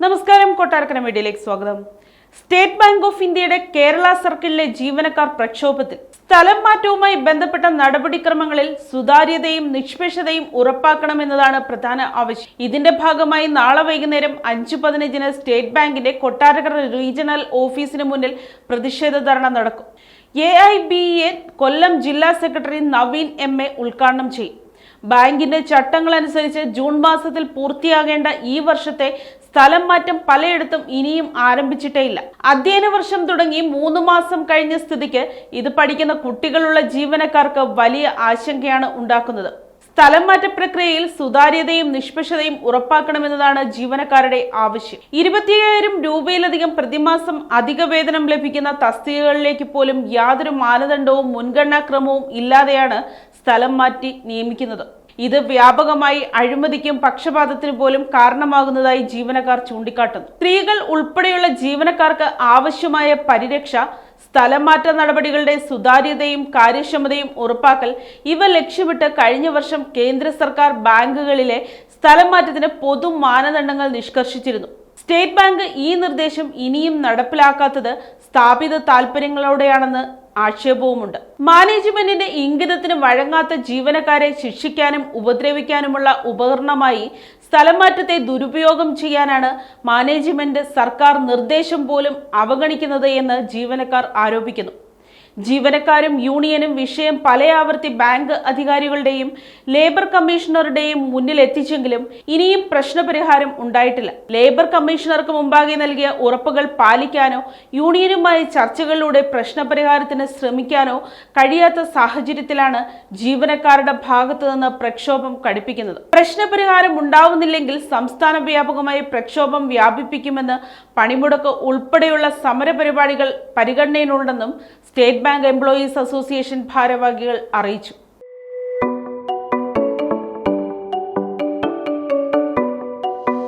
നമസ്കാരം കൊട്ടാരക്കര മീഡിയയിലേക്ക് സ്വാഗതം. സ്റ്റേറ്റ് ബാങ്ക് ഓഫ് ഇന്ത്യയുടെ കേരള സർക്കിളിലെ ജീവനക്കാർ പ്രക്ഷോഭത്തിൽ സ്ഥലം മാറ്റവുമായി ബന്ധപ്പെട്ട നടപടിക്രമങ്ങളിൽ സുതാര്യതയും നിഷ്പക്ഷതയും ഉറപ്പാക്കണമെന്നതാണ് പ്രധാന ആവശ്യം. ഇതിന്റെ ഭാഗമായി നാളെ വൈകുന്നേരം അഞ്ചു പതിനഞ്ചിന് സ്റ്റേറ്റ് ബാങ്കിന്റെ കൊട്ടാരക്കര റീജിയണൽ ഓഫീസിന് മുന്നിൽ പ്രതിഷേധ ധർണ നടക്കും. എ കൊല്ലം ജില്ലാ സെക്രട്ടറി നവീൻ എ ഉദ്ഘാടനം ചെയ്യും. ബാങ്കിന്റെ ചട്ടങ്ങളനുസരിച്ച് ജൂൺ മാസത്തിൽ പൂർത്തിയാകേണ്ട ഈ വർഷത്തെ സ്ഥലം മാറ്റം പലയിടത്തും ഇനിയും ആരംഭിച്ചിട്ടേയില്ല. അധ്യയന വർഷം തുടങ്ങി മൂന്ന് മാസം കഴിഞ്ഞ സ്ഥിതിക്ക് ഇത് പഠിക്കുന്ന കുട്ടികളുള്ള ജീവനക്കാർക്ക് വലിയ ആശങ്കയാണ് ഉണ്ടാക്കുന്നത്. സ്ഥലം മാറ്റ പ്രക്രിയയിൽ സുതാര്യതയും നിഷ്പക്ഷതയും ഉറപ്പാക്കണമെന്നതാണ് ജീവനക്കാരുടെ ആവശ്യം. ഇരുപത്തിയ്യായിരം രൂപയിലധികം പ്രതിമാസം അധിക വേതനം ലഭിക്കുന്ന തസ്തികകളിലേക്ക് പോലും യാതൊരു മാനദണ്ഡവും മുൻഗണനാക്രമവും ഇല്ലാതെയാണ് സ്ഥലം മാറ്റി നിയമിക്കുന്നത്. ഇത് വ്യാപകമായി അഴിമതിക്കും പക്ഷപാതത്തിനു പോലും കാരണമാകുന്നതായി ജീവനക്കാർ ചൂണ്ടിക്കാട്ടുന്നു. സ്ത്രീകൾ ഉൾപ്പെടെയുള്ള ജീവനക്കാർക്ക് ആവശ്യമായ പരിരക്ഷ സ്ഥലംമാറ്റ നടപടികളുടെ സുതാര്യതയും കാര്യക്ഷമതയും ഉറപ്പാക്കൽ. ഇവ ലക്ഷ്യമിട്ട് കഴിഞ്ഞ വർഷം കേന്ദ്ര സർക്കാർ ബാങ്കുകളിലെ സ്ഥലം മാറ്റത്തിന് പൊതു മാനദണ്ഡങ്ങൾ നിഷ്കർഷിച്ചിരുന്നു. സ്റ്റേറ്റ് ബാങ്ക് ഈ നിർദ്ദേശം ഇനിയും നടപ്പിലാക്കാത്തത് സ്ഥാപിത താൽപര്യങ്ങളോടെയാണെന്ന് ആക്ഷേപവുമുണ്ട്. മാനേജ്മെന്റിന്റെ ഇംഗിതത്തിന് വഴങ്ങാത്ത ജീവനക്കാരെ ശിക്ഷിക്കാനും ഉപദ്രവിക്കാനുമുള്ള ഉപകരണമായി സ്ഥലംമാറ്റത്തെ ദുരുപയോഗം ചെയ്യാനാണ് മാനേജ്മെന്റ് സർക്കാർ നിർദ്ദേശം പോലും അവഗണിക്കുന്നത് എന്ന് ജീവനക്കാർ ആരോപിക്കുന്നു. ജീവനക്കാരും യൂണിയനും വിഷയം പലയാവർത്തി ബാങ്ക് അധികാരികളുടെയും ലേബർ കമ്മീഷണറുടെയും മുന്നിൽ എത്തിച്ചെങ്കിലും ഇനിയും പ്രശ്നപരിഹാരം ഉണ്ടായിട്ടില്ല. ലേബർ കമ്മീഷണർക്ക് മുമ്പാകെ നൽകിയ ഉറപ്പുകൾ പാലിക്കാനോ യൂണിയനുമായി ചർച്ചകളിലൂടെ പ്രശ്നപരിഹാരത്തിന് ശ്രമിക്കാനോ കഴിയാത്ത സാഹചര്യത്തിലാണ് ജീവനക്കാരുടെ ഭാഗത്തു നിന്ന് പ്രക്ഷോഭം കടുപ്പിക്കുന്നത്. പ്രശ്നപരിഹാരം ഉണ്ടാവുന്നില്ലെങ്കിൽ സംസ്ഥാന വ്യാപകമായി പ്രക്ഷോഭം വ്യാപിപ്പിക്കുമെന്ന് പണിമുടക്ക് ഉൾപ്പെടെയുള്ള സമരപരിപാടികൾ പരിഗണനയിലുണ്ടെന്നും സ്റ്റേറ്റ് ബാങ്ക് എംപ്ലോയീസ് അസോസിയേഷൻ ഭാരവാഹികൾ അറിയിച്ചു